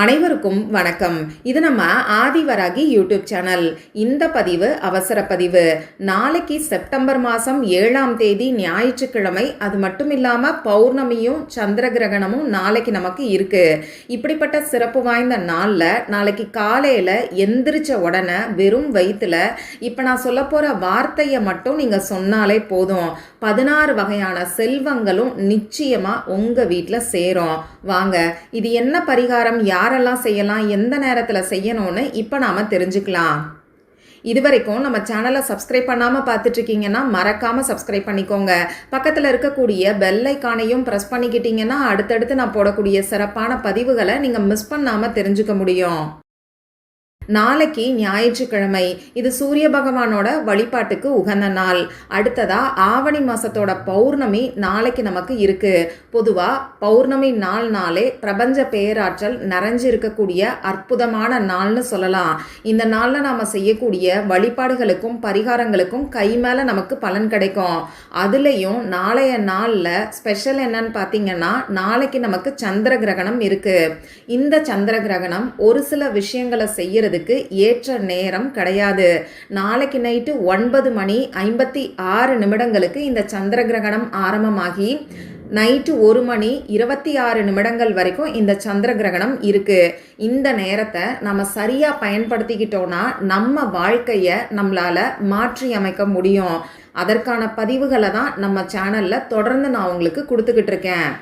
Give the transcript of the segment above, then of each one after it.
அனைவருக்கும் வணக்கம். இது நம்ம ஆதிவராகி யூடியூப் சேனல். இந்த பதிவு அவசர பதிவு. நாளைக்கு செப்டம்பர் மாதம் ஏழாம் தேதி ஞாயிற்றுக்கிழமை. அது மட்டும் இல்லாமல் பௌர்ணமியும் சந்திர கிரகணமும் நாளைக்கு நமக்கு இருக்கு. இப்படிப்பட்ட சிறப்பு வாய்ந்த நாளில் நாளைக்கு காலையில் எந்திரிச்ச உடனே வெறும் வயிற்றில் இப்போ நான் சொல்ல போகிற வார்த்தையை மட்டும் நீங்கள் சொன்னாலே போதும். பதினாறு வகையான செல்வங்களும் நிச்சயமாக உங்கள் வீட்டில் சேரும். வாங்க இது என்ன பரிகாரம்? யாரெல்லாம் செய்யலாம் எந்த நேரத்தில் செய்யணும்னு இப்போ நாம் தெரிஞ்சுக்கலாம். இது வரைக்கும் நம்ம சேனலை சப்ஸ்கிரைப் பண்ணாமல் பார்த்துட்ருக்கீங்கன்னா மறக்காமல் சப்ஸ்கிரைப் பண்ணிக்கோங்க. பக்கத்தில் இருக்கக்கூடிய பெல் ஐக்கானையும் ப்ரெஸ் பண்ணிக்கிட்டிங்கன்னா அடுத்தடுத்து நான் போடக்கூடிய சிறப்பான பதிவுகளை நீங்கள் மிஸ் பண்ணாமல் தெரிஞ்சுக்க முடியும். நாளைக்கு ஞாயிற்றுக்கிழமை. இது சூரிய பகவானோட வழிபாட்டுக்கு உகந்த நாள். அடுத்ததா ஆவணி மாசத்தோட பௌர்ணமி நாளைக்கு நமக்கு இருக்கு. பொதுவா பௌர்ணமி நாள் நாளே பிரபஞ்ச பேராற்றல் நிறைஞ்சு இருக்கக்கூடிய அற்புதமான நாள்னு சொல்லலாம். இந்த நாளில் நாம செய்யக்கூடிய வழிபாடுகளுக்கும் பரிகாரங்களுக்கும் கை மேல நமக்கு பலன் கிடைக்கும். அதுலேயும் நாளைய நாளில் ஸ்பெஷல் என்னன்னு பார்த்தீங்கன்னா நாளைக்கு நமக்கு சந்திர கிரகணம் இருக்கு. இந்த சந்திர கிரகணம் ஒரு சில விஷயங்களை செய்யறதுக்கு ஏற்ற நேரம் கிடையாது. நாளைக்கு நைட்டு ஒன்பது மணி ஐம்பத்தி ஆறு நிமிடங்களுக்கு இந்த சந்திர கிரகணம் ஆரம்பமாகி நைட்டு ஒரு மணி இருபத்தி ஆறு நிமிடங்கள் வரைக்கும் இந்த சந்திர கிரகணம் இருக்குது இந்த நேரத்தை நம்ம சரியாக பயன்படுத்திக்கிட்டோன்னா நம்ம வாழ்க்கையை நம்மளால மாற்றி அமைக்க முடியும். அதற்கான பதிவுகளை தான் நம்ம சேனலில் தொடர்ந்து நான் உங்களுக்கு கொடுத்துக்கிட்டு இருக்கேன்.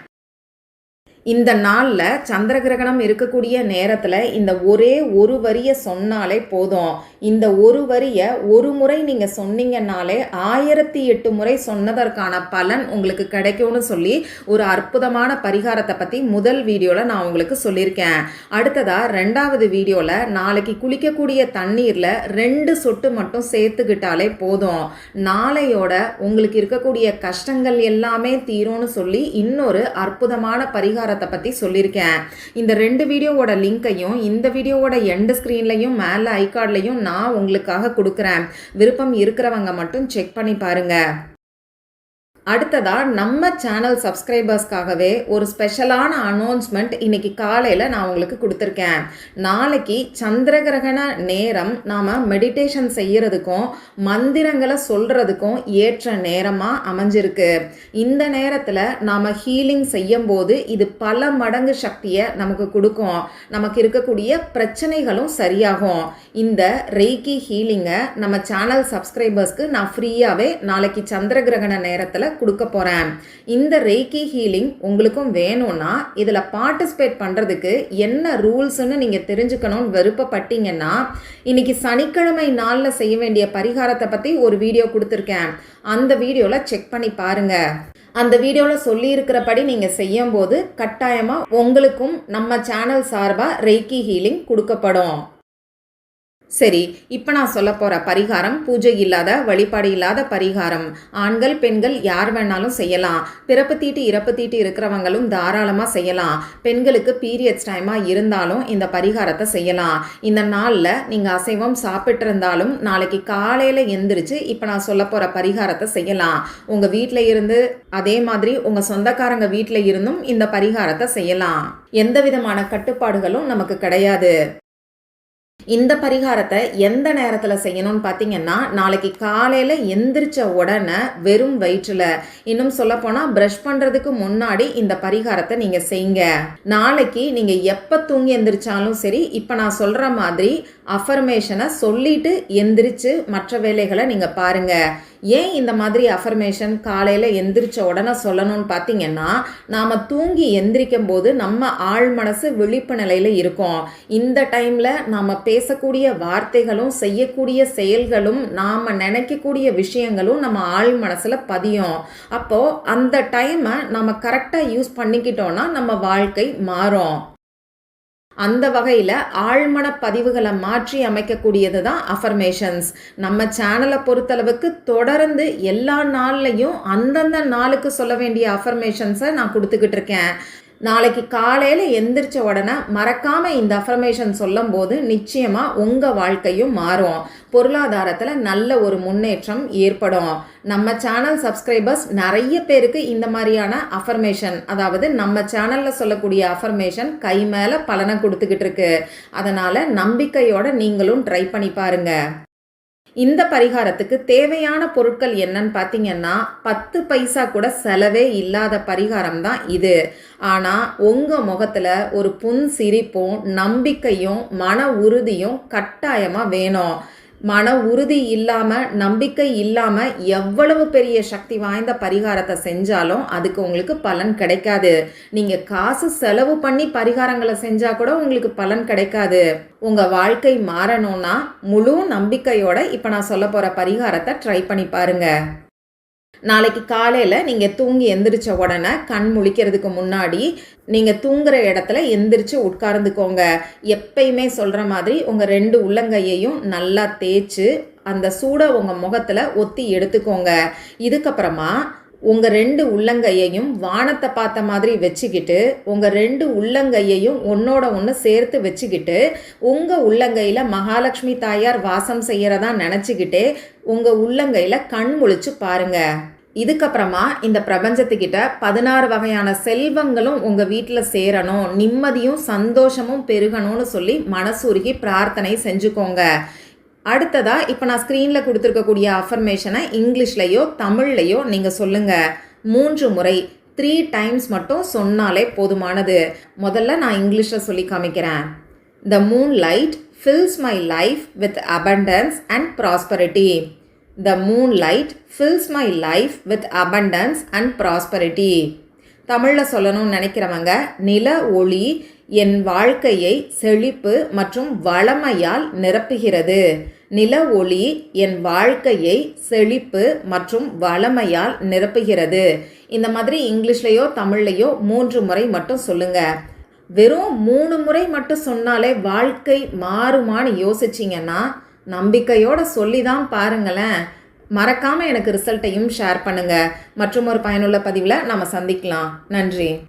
இந்த நாளில் சந்திர கிரகணம் இருக்கக்கூடிய நேரத்தில் இந்த ஒரே ஒரு வரியை சொன்னாலே போதும். இந்த ஒரு வரியை ஒரு முறை நீங்கள் சொன்னீங்கன்னாலே ஆயிரத்தி எட்டு முறை சொன்னதற்கான பலன் உங்களுக்கு கிடைக்கும்னு சொல்லி ஒரு அற்புதமான பரிகாரத்தை பற்றி முதல் வீடியோவில் நான் உங்களுக்கு சொல்லியிருக்கேன். அடுத்ததாக ரெண்டாவது வீடியோவில் நாளைக்கு குளிக்கக்கூடிய தண்ணீரில் ரெண்டு சொட்டு மட்டும் சேர்த்துக்கிட்டாலே போதும். நாளையோட உங்களுக்கு இருக்கக்கூடிய கஷ்டங்கள் எல்லாமே தீரும்னு சொல்லி இன்னொரு அற்புதமான பரிகாரம் பரிகாரத்தை பற்றி சொல்லியிருக்கேன் இந்த ரெண்டு வீடியோவோட லிங்க்கையும் இந்த வீடியோவோட எண்டு ஸ்க்ரீன்லையும் மேலே ஐகார்ட்லையும் நான் உங்களுக்காக கொடுக்குறேன். விருப்பம் இருக்கிறவங்க மட்டும் செக் பண்ணி பாருங்கள் அடுத்ததாக நம்ம சேனல் சப்ஸ்கிரைபர்ஸ்க்காகவே ஒரு ஸ்பெஷலான அனௌன்ஸ்மெண்ட் இன்றைக்கி காலையில் நான் உங்களுக்கு கொடுத்துருக்கேன். நாளைக்கு சந்திரகிரகண நேரம் நாம் மெடிடேஷன் செய்கிறதுக்கும் மந்திரங்களை சொல்கிறதுக்கும் ஏற்ற நேரமாக அமைஞ்சிருக்கு. இந்த நேரத்தில் நாம் ஹீலிங் செய்யும் போது இது பல மடங்கு சக்தியை நமக்கு கொடுக்கும். நமக்கு இருக்கக்கூடிய பிரச்சனைகளும் சரியாகும். இந்த ரெய்கி ஹீலிங்கை நம்ம சேனல் சப்ஸ்கிரைபர்ஸ்க்கு நான் ஃப்ரீயாகவே நாளைக்கு சந்திரகிரகண நேரத்தில் கொடுக்க போகிறேன் இந்த ரெய்கி ஹீலிங் உங்களுக்கும் வேணும்னா இதில் பார்ட்டிசிபேட் பண்ணுறதுக்கு என்ன ரூல்ஸ்னு நீங்கள் தெரிஞ்சுக்கணும்னு விருப்பப்பட்டீங்கன்னா இன்னைக்கு சனிக்கிழமை நாளில் செய்ய வேண்டிய பரிகாரத்தை பற்றி ஒரு வீடியோ கொடுத்துருக்கேன். அந்த வீடியோவில் செக் பண்ணி பாருங்கள் அந்த வீடியோவில் சொல்லியிருக்கிறபடி நீங்கள் செய்யும்போது கட்டாயமாக உங்களுக்கும் நம்ம சேனல் சார்பாக ரெய்கி ஹீலிங் கொடுக்கப்படும். சரி இப்போ நான் சொல்ல போகிற பரிகாரம் பூஜை இல்லாத வழிபாடு இல்லாத பரிகாரம். ஆண்கள் பெண்கள் யார் வேணாலும் செய்யலாம். பிறப்பு தீட்டு இறப்பு தீட்டு இருக்கிறவங்களும் தாராளமாக செய்யலாம். பெண்களுக்கு பீரியட்ஸ் டைமாக இருந்தாலும் இந்த பரிகாரத்தை செய்யலாம். இந்த நாளில் நீங்கள் அசைவம் சாப்பிட்ருந்தாலும் நாளைக்கு காலையில் எந்திரிச்சு இப்போ நான் சொல்ல போகிற பரிகாரத்தை செய்யலாம். உங்கள் வீட்டில் இருந்து அதே மாதிரி உங்கள் சொந்தக்காரங்க வீட்டில் இருந்தும் இந்த பரிகாரத்தை செய்யலாம். எந்த விதமான கட்டுப்பாடுகளும் நமக்கு கிடையாது. இந்த பரிகாரத்தை எந்த நேரத்தில் செய்யணும்னு பார்த்தீங்கன்னா நாளைக்கு காலையில் எந்திரிச்ச உடனே வெறும் வயிற்றில். இன்னும் சொல்லப்போனால் ப்ரஷ் பண்ணுறதுக்கு முன்னாடி இந்த பரிகாரத்தை நீங்கள் செய்யுங்க. நாளைக்கு நீங்கள் எப்போ தூங்கி எந்திரிச்சாலும் சரி இப்போ நான் சொல்கிற மாதிரி அஃபர்மேஷனை சொல்லிட்டு எந்திரிச்சு மற்ற வேலைகளை நீங்கள் பாருங்கள் ஏன் இந்த மாதிரி அஃபர்மேஷன் காலையில் எந்திரிச்ச உடனே சொல்லணும்னு பார்த்தீங்கன்னா நாம் தூங்கி எந்திரிக்கும் போது நம்ம ஆழ் மனசு விழிப்பு நிலையில் இருக்கோம். இந்த டைமில் நாம் பேசக்கூடிய வார்த்தைகளும் செய்யக்கூடிய செயல்களும் நாம் நினைக்கக்கூடிய விஷயங்களும் நம்ம ஆழ் மனசில் பதியும். அப்போது அந்த டைமை நம்ம கரெக்டாக யூஸ் பண்ணிக்கிட்டோன்னா நம்ம வாழ்க்கை மாறும். அந்த வகையில் ஆழ்மன பதிவுகளை மாற்றி அமைக்கக்கூடியது தான் அஃபர்மேஷன்ஸ் நம்ம சேனலை பொறுத்தளவுக்கு தொடர்ந்து எல்லா நாள்லையும் அந்தந்த நாளுக்கு சொல்ல வேண்டிய அஃபர்மேஷன்ஸை நான் கொடுத்துக்கிட்டு இருக்கேன். நாளைக்கு காலையில் எந்திரிச்ச உடனே மறக்காமல் இந்த அஃபர்மேஷன் சொல்லும் போது நிச்சயமாக உங்கள் வாழ்க்கையும் மாறும். பொருளாதாரத்தில் நல்ல ஒரு முன்னேற்றம் ஏற்படும். நம்ம சேனல் சப்ஸ்கிரைபர்ஸ் நிறைய பேருக்கு இந்த மாதிரியான அஃபர்மேஷன் அதாவது நம்ம சேனலில் சொல்லக்கூடிய அஃபர்மேஷன் கை மேலே பலனை கொடுத்துக்கிட்டு இருக்கு. அதனால் நம்பிக்கையோட நீங்களும் ட்ரை பண்ணி பாருங்கள் இந்த பரிகாரத்துக்கு தேவையான பொருட்கள் என்னன்னு பார்த்தீங்கன்னா பத்து பைசா கூட செலவே இல்லாத பரிகாரம் தான் இது. ஆனால் உங்கள் முகத்தில் ஒரு புன் சிரிப்பும் நம்பிக்கையும் மன உறுதியும் கட்டாயமாக வேணும். மன உறுதி இல்லாமல் நம்பிக்கை இல்லாமல் எவ்வளவு பெரிய சக்தி வாய்ந்த பரிகாரத்தை செஞ்சாலும் அதுக்கு உங்களுக்கு பலன் கிடைக்காது. நீங்கள் காசு செலவு பண்ணி பரிகாரங்களை செஞ்சால் கூட உங்களுக்கு பலன் கிடைக்காது. உங்கள் வாழ்க்கை மாறணும்னா முழு நம்பிக்கையோட இப்போ நான் சொல்ல போகிற பரிகாரத்தை ட்ரை பண்ணி பாருங்கள் நாளைக்கு காலையில் நீங்கள் தூங்கி எந்திரிச்ச உடனே கண் முழிக்கிறதுக்கு முன்னாடி நீங்கள் தூங்குற இடத்துல எந்திரிச்சு உட்கார்ந்துக்கோங்க. எப்பயுமே சொல்கிற மாதிரி உங்கள் ரெண்டு உள்ளங்கையையும் நல்லா தேய்ச்சி அந்த சூடை உங்கள் முகத்தில் ஒத்தி எடுத்துக்கோங்க. இதுக்கப்புறமா உங்கள் ரெண்டு உள்ளங்கையையும் வானத்தை பார்த்த மாதிரி வச்சுக்கிட்டு உங்கள் ரெண்டு உள்ளங்கையையும் ஒன்னோட ஒன்று சேர்த்து வச்சுக்கிட்டு உங்கள் உள்ளங்கையில் மகாலட்சுமி தாயார் வாசம் செய்கிறதா நினச்சிக்கிட்டே உங்கள் உள்ளங்கையில் கண் முழிச்சு பாருங்க. இதுக்கப்புறமா இந்த பிரபஞ்சத்துக்கிட்ட பதினாறு வகையான செல்வங்களும் உங்கள் வீட்டில் சேரணும். நிம்மதியும் சந்தோஷமும் பெருகணும்னு சொல்லி மனசுருகி பிரார்த்தனை செஞ்சுக்கோங்க. அடுத்ததாக இப்போ நான் ஸ்க்ரீனில் கொடுத்துருக்கக்கூடிய அஃபர்மேஷனை இங்கிலீஷ்லையோ தமிழ்லையோ நீங்கள் சொல்லுங்கள் மூன்று முறை த்ரீ டைம்ஸ் மட்டும் சொன்னாலே போதுமானது. முதல்ல நான் இங்கிலீஷில் சொல்லி காமிக்கிறேன். The moonlight fills my life with abundance and prosperity the moonlight fills my life with abundance and prosperity தமிழில் சொல்லணும்னு நினைக்கிறவங்க நில ஒளி என் வாழ்க்கையை செழிப்பு மற்றும் வளமையால் நிரப்புகிறது. நில ஒளி என் வாழ்க்கையை செழிப்பு மற்றும் வளமையால் நிரப்புகிறது. இந்த மாதிரி இங்கிலீஷ்லேயோ தமிழ்லையோ மூன்று முறை மட்டும் சொல்லுங்க. வெறும் மூணு முறை மட்டும் சொன்னாலே வாழ்க்கை மாறுமான்னு யோசிச்சிங்கன்னா நம்பிக்கையோட சொல்லி தான் பாருங்களேன். மறக்காமல் எனக்கு ரிசல்ட்டையும் ஷேர் பண்ணுங்கள் மற்றும் ஒரு பயனுள்ள பதிவில் நம்ம சந்திக்கலாம். நன்றி.